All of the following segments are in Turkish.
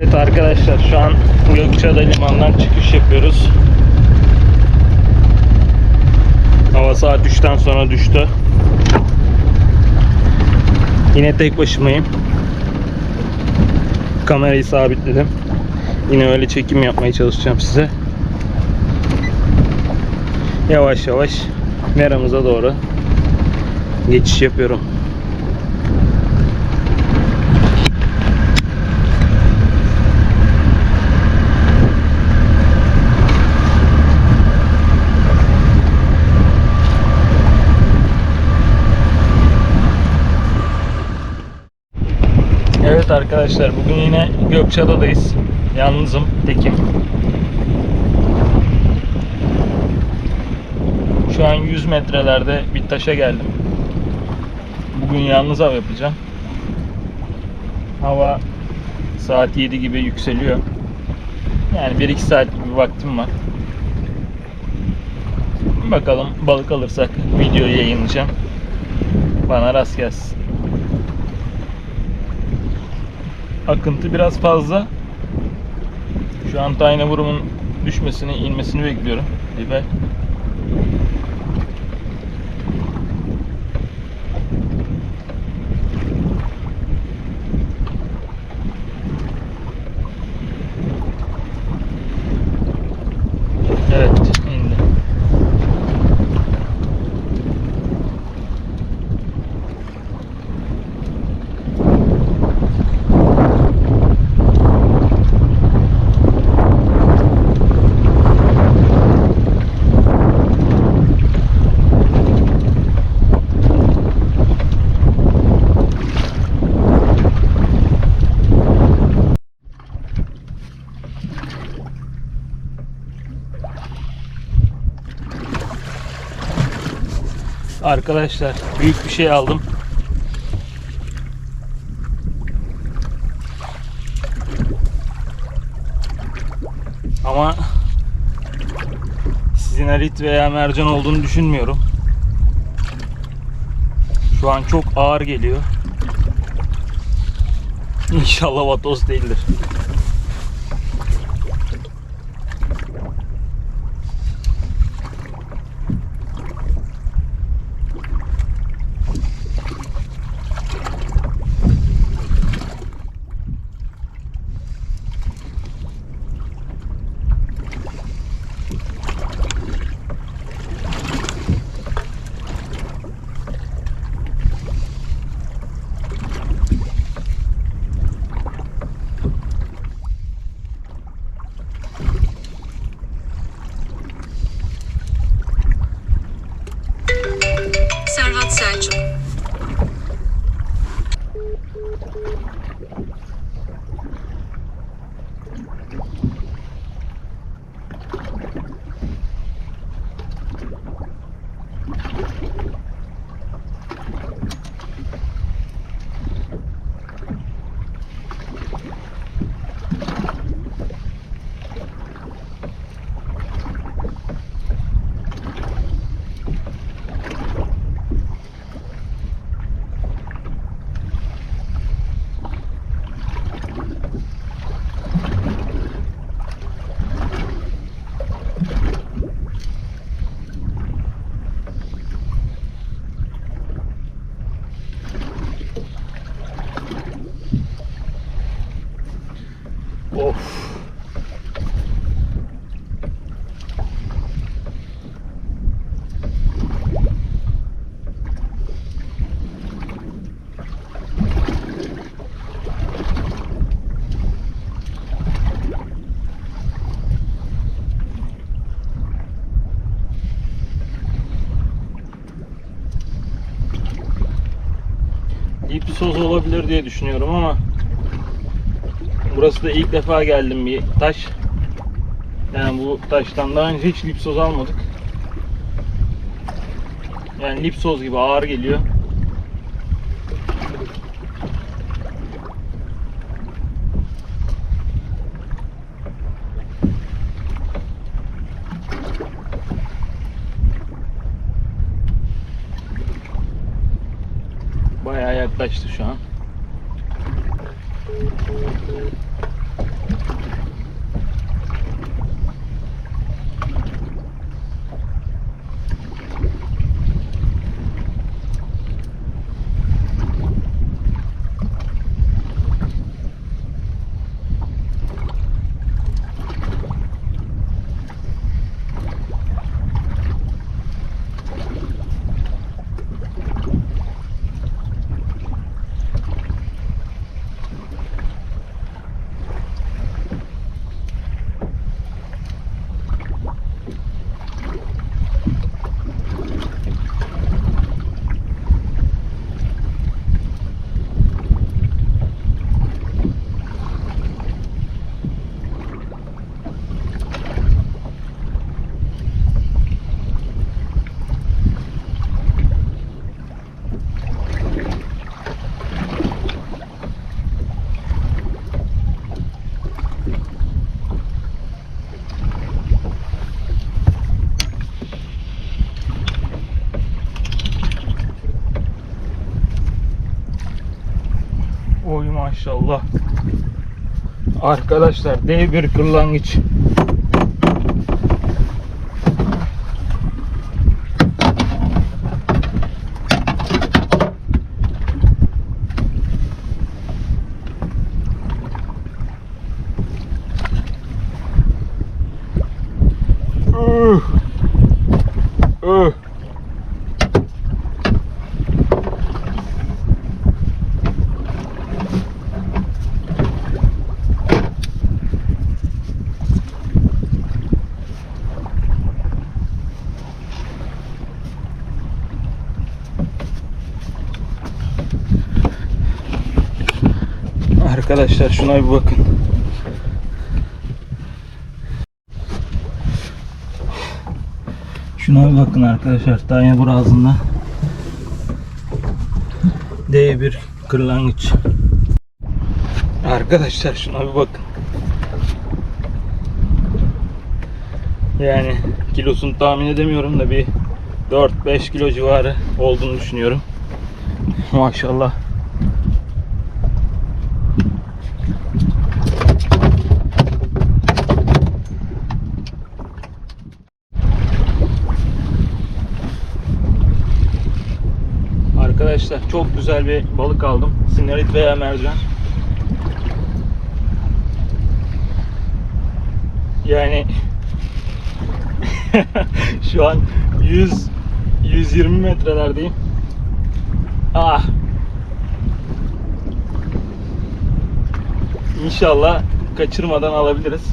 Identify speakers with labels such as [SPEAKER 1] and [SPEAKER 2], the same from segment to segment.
[SPEAKER 1] Evet arkadaşlar şu an Gökçeada limandan çıkış yapıyoruz. Hava saat 3'ten sonra düştü. Yine tek başımayım. Kamerayı sabitledim. Yine öyle çekim yapmaya çalışacağım size. Yavaş yavaş meramıza doğru geçiş yapıyorum. Evet arkadaşlar bugün yine Gökçeada'dayız. Yalnızım, tekim. Şu an 100 metrelerde bir taşa geldim. Bugün yalnız av yapacağım. Hava saat 7 gibi yükseliyor. Yani 1-2 saat gibi vaktim var. Bakalım balık alırsak videoyu yayınlayacağım. Bana rast gelsin. Akıntı biraz fazla. Şu an tayne vurumun düşmesini, inmesini bekliyorum. Biber. Evet, indi. Arkadaşlar büyük bir şey aldım. Ama sizin arit veya mercan olduğunu düşünmüyorum. Şu an çok ağır geliyor. İnşallah vatoz değildir. Of. Bir söz olabilir diye düşünüyorum ama Burası da ilk defa geldim bir taş. Yani bu taştan daha önce hiç lipsoz almadık. Yani lipsoz gibi ağır geliyor. Bayağı yaklaştı şu an. Maşallah. Arkadaşlar dev bir kırlangıç. Arkadaşlar şuna bir bakın. Şuna bir bakın arkadaşlar. Yeni boğazında. D bir kırlangıç. Arkadaşlar şuna bir bakın. Yani kilosunu tahmin edemiyorum da bir 4-5 kilo civarı olduğunu düşünüyorum. Maşallah. Arkadaşlar çok güzel bir balık aldım. Sinarit veya mercan. Yani şu an 100 120 metrelerdeyim. Ah. İnşallah kaçırmadan alabiliriz.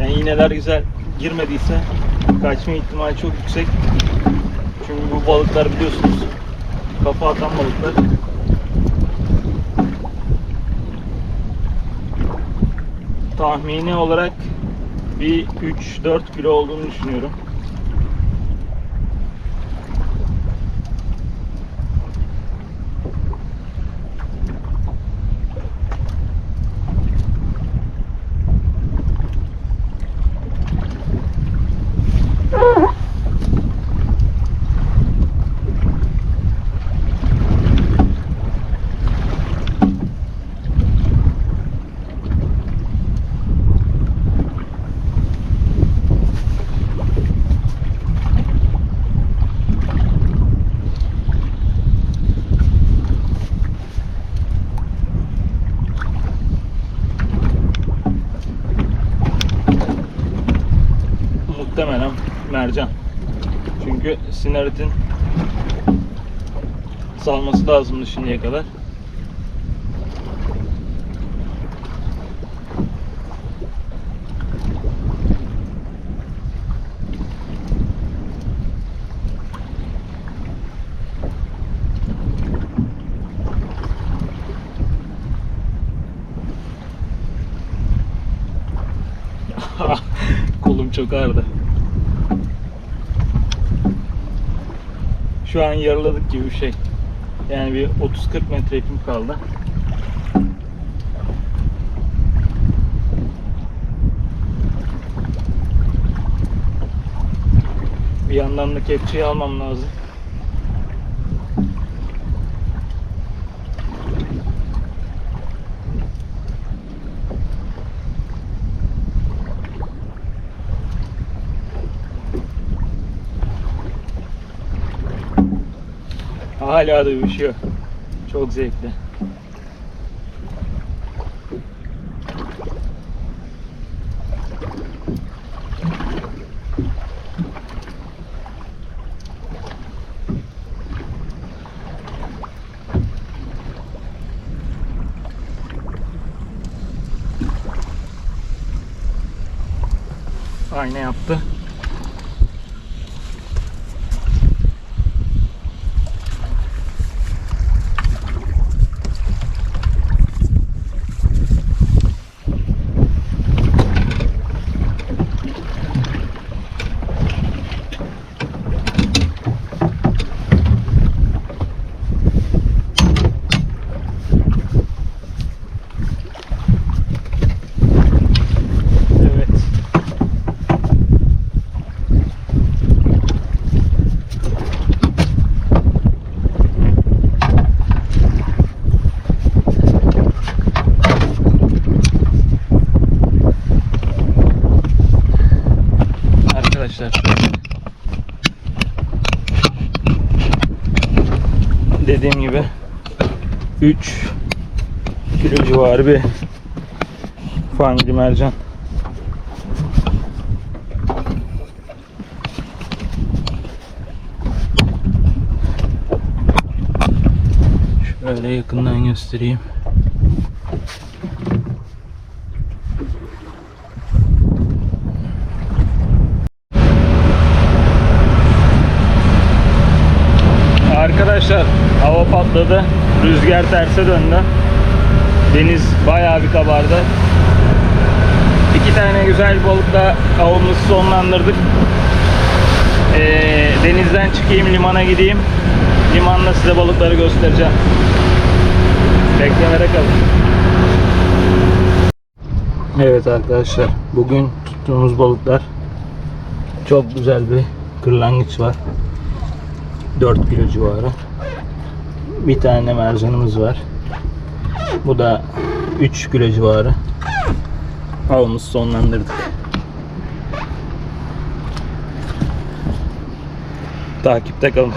[SPEAKER 1] Yani iğneler güzel girmediyse kaçma ihtimali çok yüksek. Çünkü bu balıklar biliyorsunuz kafa atan balıklar. Tahmini olarak bir 3-4 kilo olduğunu düşünüyorum. Mercan. Çünkü sinaritin salması lazımdı şimdiye kadar. Kolum çok ağrıdı. Şu an yarıladık gibi bir şey. Yani bir 30-40 metre ipim kaldı. Bir yandan da kepçeyi almam lazım. Hala dövüşüyor. Çok zevkli. Aynı yaptı. Evet. dediğim gibi 3 kilo civarı bir fangli mercan. Şöyle yakından göstereyim. Arkadaşlar hava patladı. Rüzgar terse döndü. Deniz bayağı bir kabardı. İki tane güzel balıkla avımızı sonlandırdık. Ee, denizden çıkayım limana gideyim. Limanda size balıkları göstereceğim. Beklemede kalın. Evet arkadaşlar bugün tuttuğumuz balıklar çok güzel bir kırlangıç var. 4 kilo civarı. Bir tane mercanımız var. Bu da 3 kilo civarı. Avımızı sonlandırdık. Takipte kalın.